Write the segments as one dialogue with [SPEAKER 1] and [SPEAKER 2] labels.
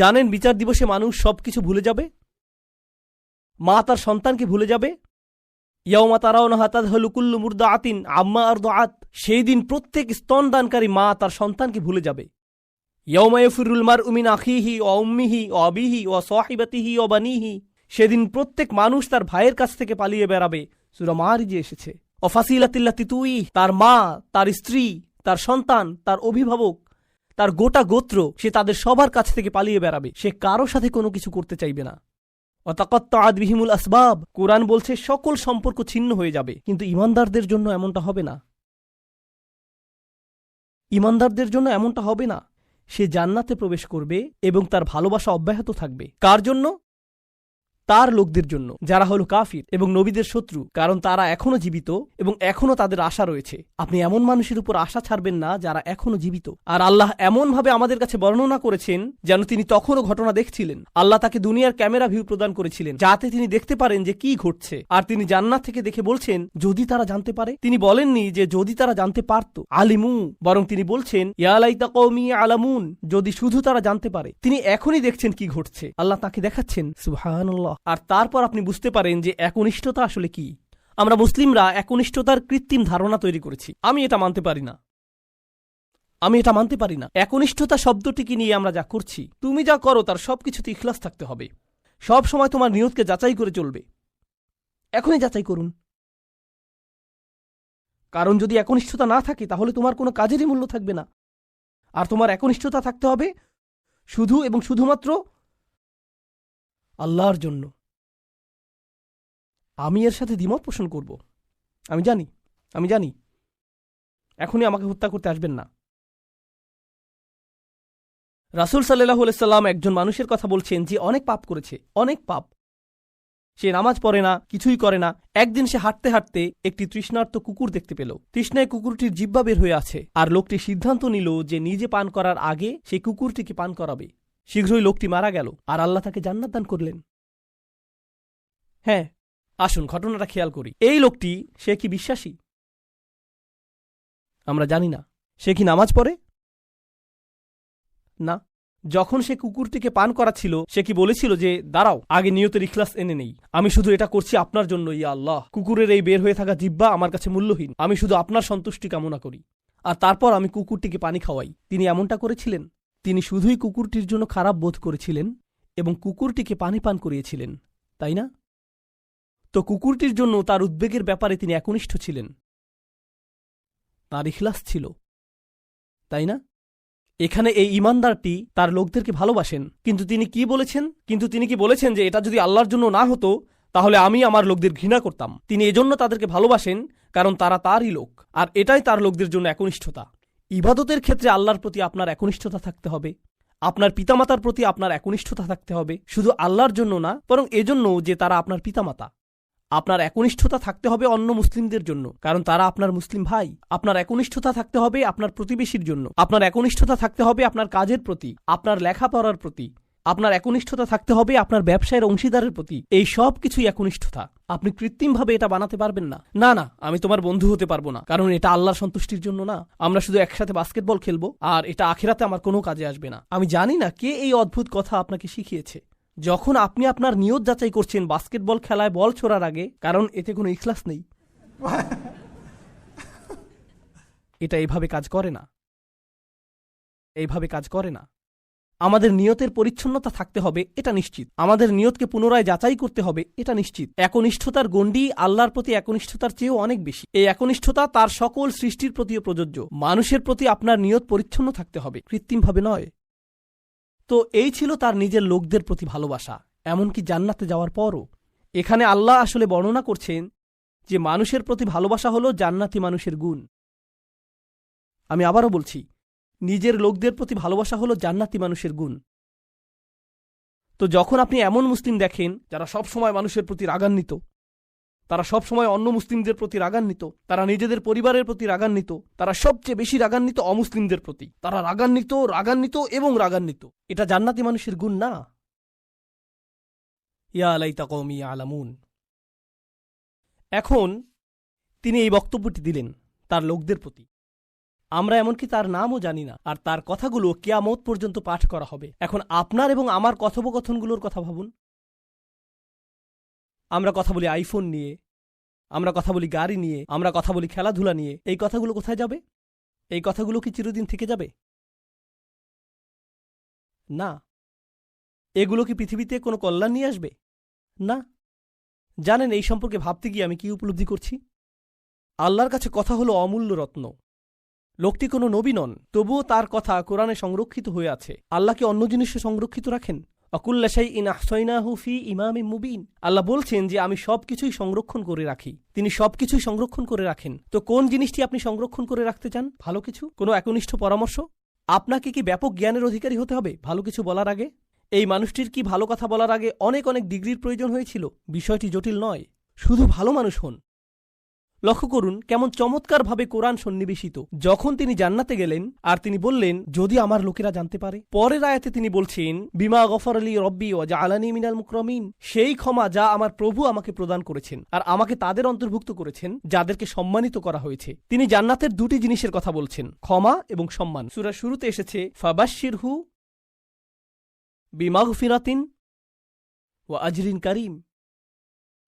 [SPEAKER 1] জানেন বিচার দিবসে মানুষ সবকিছু ভুলে যাবে? মা তার সন্তানকে ভুলে যাবে? ইয়মা তারাউন হাতাদ হলুকুল্লু মুর্দা আতিন আম্মা আর আত সেই দিন প্রত্যেক স্তনদানকারী মা তার সন্তানকে ভুলে যাবে। ইয়মায়ফিরুল মার উমিন আখিহি ও উম্মিহি ও আবিহি ও সাহিবাতিহি ও বানিহি। সেদিন প্রত্যেক মানুষ তার ভাইয়ের কাছ থেকে পালিয়ে বেড়াবে। সুরা মারিজে এসেছে। ও ফাসিলাতিল্লা তিতুই তার মা, তার স্ত্রী, তার সন্তান, তার অভিভাবক তার গোটা গোত্র সে তাদের সবার কাছ থেকে পালিয়ে বেড়াবে। সে কারও সাথে কোনো কিছু করতে চাইবে না। অতাকত্ত আদবিহিমুল আসবাব, কোরআন বলছে সকল সম্পর্ক ছিন্ন হয়ে যাবে, কিন্তু ইমানদারদের জন্য এমনটা হবে না। ইমানদারদের জন্য এমনটা হবে না। সে জান্নাতে প্রবেশ করবে এবং তার ভালোবাসা অব্যাহত থাকবে। কার জন্য? তার লোকদের জন্য, যারা হলো কাফির এবং নবীদের শত্রু, কারণ তারা এখনও জীবিত এবং এখনও তাদের আশা রয়েছে। আপনি এমন মানুষের উপর আশা ছাড়বেন না যারা এখনও জীবিত। আর আল্লাহ এমনভাবে আমাদের কাছে বর্ণনা করেছেন যেন তিনি তখনও ঘটনা দেখছিলেন। আল্লাহ তাকে দুনিয়ার ক্যামেরা ভিউ প্রদান করেছিলেন, যাতে তিনি দেখতে পারেন যে কি ঘটছে। আর তিনি জান্নাত থেকে দেখে বলছেন, যদি তারা জানতে পারে। তিনি বলেননি যে, যদি তারা জানতে পারত। আলিমু, বরং তিনি বলছেন ইয়ালাইতা কৌমি আলামুন যদি শুধু তারা জানতে পারে। তিনি এখনই দেখছেন কি ঘটছে। আল্লাহ তাকে দেখাচ্ছেন, সুবহানাল্লাহ। আর তারপর আপনি বুঝতে পারেন যে একনিষ্ঠতা আসলে কি। আমরা মুসলিমরা একনিষ্ঠতার কৃত্রিম ধারণা তৈরি করেছি। আমি এটা মানতে পারি না। আমি এটা মানতে পারি না। একনিষ্ঠতা শব্দটিকে নিয়ে আমরা যা করছি, তুমি যা করো তার সবকিছুতে ইখলাস থাকতে হবে। সব সময় তোমার নিয়তকে যাচাই করে চলবে। এখনই যাচাই করুন। কারণ যদি একনিষ্ঠতা না থাকে, তাহলে তোমার কোনো কাজেরই মূল্য থাকবে না। আর তোমার একনিষ্ঠতা থাকতে হবে শুধু এবং শুধুমাত্র আল্লাহর জন্য। আমি এর সাথে দ্বিমত পোষণ করব। আমি জানি আমি জানি। এখনই আমাকে হত্যা করতে আসবেন না। রাসুল সাল্লাহ সাল্লাম একজন মানুষের কথা বলছেন যে অনেক পাপ করেছে, অনেক পাপ। সে নামাজ পড়ে না, কিছুই করে না। একদিন সে হাঁটতে হাঁটতে একটি তৃষ্ণার্ত কুকুর দেখতে পেল। তৃষ্ণায় কুকুরটির জিব্বা বের হয়ে আছে। আর লোকটি সিদ্ধান্ত নিল যে নিজে পান করার আগে সেই কুকুরটিকে পান করাবে। শীঘ্রই লোকটি মারা গেল, আর আল্লাহ তাকে জান্নাত দান করলেন। হ্যাঁ আসুন, ঘটনাটা খেয়াল করি। এই লোকটি, সে কি বিশ্বাসী? আমরা জানি না। সে কি নামাজ পড়ে? না। যখন সে কুকুরটিকে পান করাচ্ছিল, সে কি বলেছিল যে, দাঁড়াও, আগে নিয়তের ইখলাস এনে নেই। আমি শুধু এটা করছি আপনার জন্য, ইয়া আল্লাহ। কুকুরের এই বের হয়ে থাকা জিব্বা আমার কাছে মূল্যহীন। আমি শুধু আপনার সন্তুষ্টি কামনা করি। আর তারপর আমি কুকুরটিকে পানি খাওয়াই। তিনি এমনটা করেছিলেন? তিনি শুধুই কুকুরটির জন্য খারাপ বোধ করেছিলেন এবং কুকুরটিকে পানি পান করিয়েছিলেন, তাই না? তো কুকুরটির জন্য তার উদ্বেগের ব্যাপারে তিনি একনিষ্ঠ ছিলেন। তার ইখলাস ছিল, তাই না? এখানে এই ইমানদারটি তার লোকদেরকে ভালোবাসেন। কিন্তু তিনি কি বলেছেন? কিন্তু তিনি কি বলেছেন যে এটা যদি আল্লাহর জন্য না হতো, তাহলে আমি আমার লোকদের ঘৃণা করতাম। তিনি এজন্য তাদেরকে ভালোবাসেন, কারণ তারা তারই লোক, আর এটাই তার লোকদের জন্য একনিষ্ঠতা। ইবাদতের ক্ষেত্রে আল্লাহর প্রতি আপনার একনিষ্ঠতা থাকতে হবে। আপনার পিতামাতার প্রতি আপনার একনিষ্ঠতা থাকতে হবে। শুধু আল্লাহর জন্য না, বরং এজন্য যে তারা আপনার পিতামাতা। আপনার একনিষ্ঠতা থাকতে হবে অন্য মুসলিমদের জন্য, কারণ তারা আপনার মুসলিম ভাই। আপনার একনিষ্ঠতা থাকতে হবে আপনার প্রতিবেশীর জন্য। আপনার একনিষ্ঠতা থাকতে হবে আপনার কাজের প্রতি, আপনার লেখাপড়ার প্রতি। আপনার একনিষ্ঠতা থাকতে হবে আপনার ব্যবসায়ের অংশীদারের প্রতি। এই সব কিছুই একনিষ্ঠতা। আপনি কৃত্রিমভাবে এটা বানাতে পারবেন না। না না আমি তোমার বন্ধু হতে পারব না। কারণ এটা আল্লাহর সন্তুষ্টির জন্য না। আমরা শুধু একসাথে বাস্কেটবল খেলব আর এটা আখেরাতে আমার কোনো কাজে আসবে না। আমি জানি না কে এই অদ্ভুত কথা আপনাকে শিখিয়েছে। যখন আপনি আপনার নিয়ত যাচাই করছেন বাস্কেটবল খেলায় বল ছোড়ার আগে কারণ এতে কোনো ইখলাস নেই। এটা এইভাবে কাজ করে না। এইভাবে কাজ করে না। আমাদের নিয়তের পরিচ্ছন্নতা থাকতে হবে, এটা নিশ্চিত। আমাদের নিয়তকে পুনরায় যাচাই করতে হবে, এটা নিশ্চিত। একনিষ্ঠতার গণ্ডি আল্লাহর প্রতি একনিষ্ঠতার চেয়েও অনেক বেশি। এই একনিষ্ঠতা তার সকল সৃষ্টির প্রতিও প্রযোজ্য। মানুষের প্রতি আপনার নিয়ত পরিচ্ছন্ন থাকতে হবে, কৃত্রিমভাবে নয়। তো এই ছিল তার নিজের লোকদের প্রতি ভালোবাসা, এমনকি জান্নাতে যাওয়ার পরও। এখানে আল্লাহ আসলে বর্ণনা করছেন যে মানুষের প্রতি ভালোবাসা হল জান্নাতি মানুষের গুণ। আমি আবারও বলছি নিজের লোকদের প্রতি ভালোবাসা হল জান্নাতি মানুষের গুণ। তো যখন আপনি এমন মুসলিম দেখেন, যারা সব সময় মানুষের প্রতি রাগান্বিত, তারা সব সময় অন্য মুসলিমদের প্রতি রাগান্বিত, তারা নিজেদের পরিবারের প্রতি রাগান্বিত, তারা সবচেয়ে বেশি রাগান্বিত অমুসলিমদের প্রতি। তারা রাগান্বিত রাগান্বিত এবং রাগান্বিত। এটা জান্নাতি মানুষের গুণ না। ইয়া আলাইতা কৌমি আলামুন এখন তিনি এই বক্তব্যটি দিলেন তার লোকদের প্রতি। আমরা এমনকি তার নামও জানি না। আর তার কথাগুলো কেয়ামত পর্যন্ত পাঠ করা হবে। এখন আপনার এবং আমার কথোপকথনগুলোর কথা ভাবুন। আমরা কথা বলি আইফোন নিয়ে, আমরা কথা বলি গাড়ি নিয়ে, আমরা কথা বলি খেলাধুলা নিয়ে। এই কথাগুলো কোথায় যাবে? এই কথাগুলো কি চিরদিন থেকে যাবে? না। এগুলো কি পৃথিবীতে কোনো কল্যাণ নিয়ে আসবে? না। জানেন, এই সম্পর্কে ভাবতে গিয়ে আমি কি উপলব্ধি করছি? আল্লাহর কাছে কথা হলো অমূল্য রত্ন। লোকটি কোনো নবী নন, তবুও তার কথা কোরআনে সংরক্ষিত হয়ে আছে। আল্লাহ কি অন্য জিনিসে সংরক্ষিত রাখেন। অকুল্লাশাই ইন ফি ইমামে মুবিন। আল্লাহ বলছেন যে, আমি সবকিছুই সংরক্ষণ করে রাখি। তিনি সবকিছুই সংরক্ষণ করে রাখেন। তো কোন জিনিসটি আপনি সংরক্ষণ করে রাখতে চান? ভালো কিছু? কোনো একনিষ্ঠ পরামর্শ? আপনাকে কি ব্যাপক জ্ঞানের অধিকারী হতে হবে? ভালো কিছু বলার আগে? এই মানুষটির কি ভালো কথা বলার আগে অনেক অনেক ডিগ্রির প্রয়োজন হয়েছিল? বিষয়টি জটিল নয়। শুধু ভালো মানুষ হন। লক্ষ্য করুন কেমন চমৎকারভাবে কোরআন সন্নিবেশিত। যখন তিনি জান্নাতে গেলেন, আর তিনি বললেন, যদি আমার লোকেরা জানতে পারে। পরের আয়াতে তিনি বলছেন, বিমা গফর আলী রব্বি ও যা আলানি মিনাল মুকরমিন। সেই ক্ষমা যা আমার প্রভু আমাকে প্রদান করেছেন, আর আমাকে তাদের অন্তর্ভুক্ত করেছেন, যাদেরকে সম্মানিত করা হয়েছে। তিনি জান্নাতের দুটি জিনিসের কথা বলছেন, ক্ষমা এবং সম্মান। সুরা শুরুতে এসেছে ফাবাশির হু বিমাগ ফিরাতিন ও আজরিন করিম।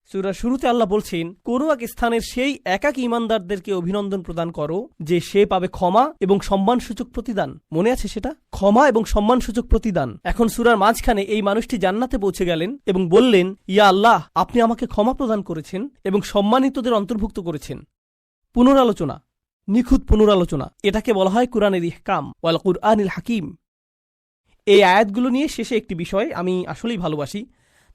[SPEAKER 1] সুরা শুরুতে আল্লাহ বলছেন, কোনো এক স্থানের সেই একাক ইমানদারদেরকে অভিনন্দন প্রদান করো যে সে পাবে ক্ষমা এবং সম্মানসূচক প্রতিদান। মনে আছে সেটা? ক্ষমা এবং সম্মানসূচক প্রতিদান। এখন সুরার মাঝখানে এই মানুষটি জান্নাতে পৌঁছে গেলেন এবং বললেন, ইয়া আল্লাহ, আপনি আমাকে ক্ষমা প্রদান করেছেন এবং সম্মানিতদের অন্তর্ভুক্ত করেছেন। পুনরালোচনা, নিখুঁত পুনরালোচনা। এটাকে বলা হয় কুরআনের ইহকাম ওয়াল কুরআনিল হাকিম। এই আয়াতগুলো নিয়ে শেষে একটি বিষয় আমি আসলেই ভালোবাসি।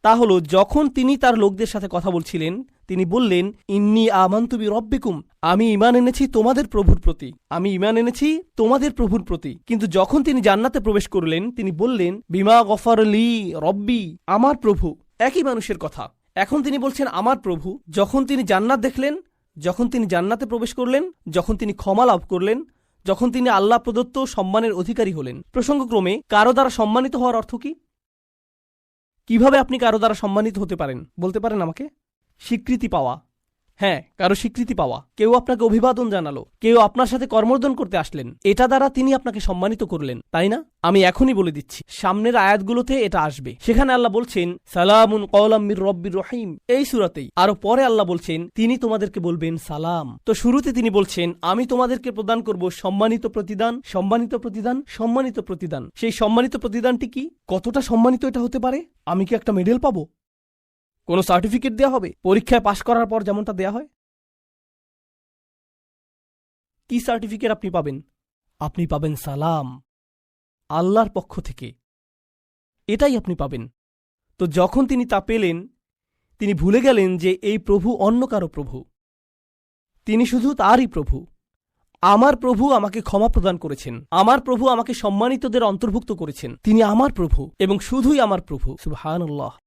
[SPEAKER 1] তা হল, যখন তিনি তার লোকদের সাথে কথা বলছিলেন, তিনি বললেন, ইন্নি আমান্তুবি রব্বিকুম আমি ইমান এনেছি তোমাদের প্রভুর প্রতি, আমি ইমান এনেছি তোমাদের প্রভুর প্রতি। কিন্তু যখন তিনি জান্নাতে প্রবেশ করলেন, তিনি বললেন, বিমা গফর লি রব্বি, আমার প্রভু। একই মানুষের কথা। এখন তিনি বলছেন, আমার প্রভু। যখন তিনি জান্নাত দেখলেন, যখন তিনি জান্নাতে প্রবেশ করলেন, যখন তিনি ক্ষমা লাভ করলেন, যখন তিনি আল্লাহ প্রদত্ত সম্মানের অধিকারী হলেন। প্রসঙ্গক্রমে, কারও দ্বারা সম্মানিত হওয়ার অর্থ কি? কীভাবে আপনি কারও দ্বারা সম্মানিত হতে পারেন? বলতে পারেন আমাকে? স্বীকৃতি পাওয়া। হ্যাঁ কারও স্বীকৃতি পাওয়া। কেউ আপনাকে অভিবাদন জানালো। কেউ আপনার সাথে কর্মর্দন করতে আসলেন। এটা দ্বারা তিনি আপনাকে সম্মানিত করলেন, তাই না? আমি এখনই বলে দিচ্ছি, সামনের আয়াতগুলোতে এটা আসবে। সেখানে আল্লাহ বলছেন, সালামুন কওলাম্মির রব্বির রহিম। এই সুরাতেই। আরও পরে আল্লাহ বলছেন, তিনি তোমাদেরকে বলবেন সালাম। তো শুরুতে তিনি বলছেন, আমি তোমাদেরকে প্রদান করব সম্মানিত প্রতিদান সম্মানিত প্রতিদান সম্মানিত প্রতিদান। সেই সম্মানিত প্রতিদানটি কি? কতটা সম্মানিত এটা হতে পারে? আমি কি একটা মেডেল পাবো? কোনো সার্টিফিকেট দেওয়া হবে? পরীক্ষায় পাশ করার পর যেমনটা দেয়া হয়? কি সার্টিফিকেট আপনি পাবেন? আপনি পাবেন সালাম। আল্লাহর পক্ষ থেকে। এটাই আপনি পাবেন। তো যখন তিনি তা পেলেন, তিনি ভুলে গেলেন যে এই প্রভু অন্য কারও প্রভু। তিনি শুধু তারই প্রভু। আমার প্রভু আমাকে ক্ষমা প্রদান করেছেন। আমার প্রভু আমাকে সম্মানিতদের অন্তর্ভুক্ত করেছেন। তিনি আমার প্রভু এবং শুধুই আমার প্রভু। সুবহানাল্লাহ।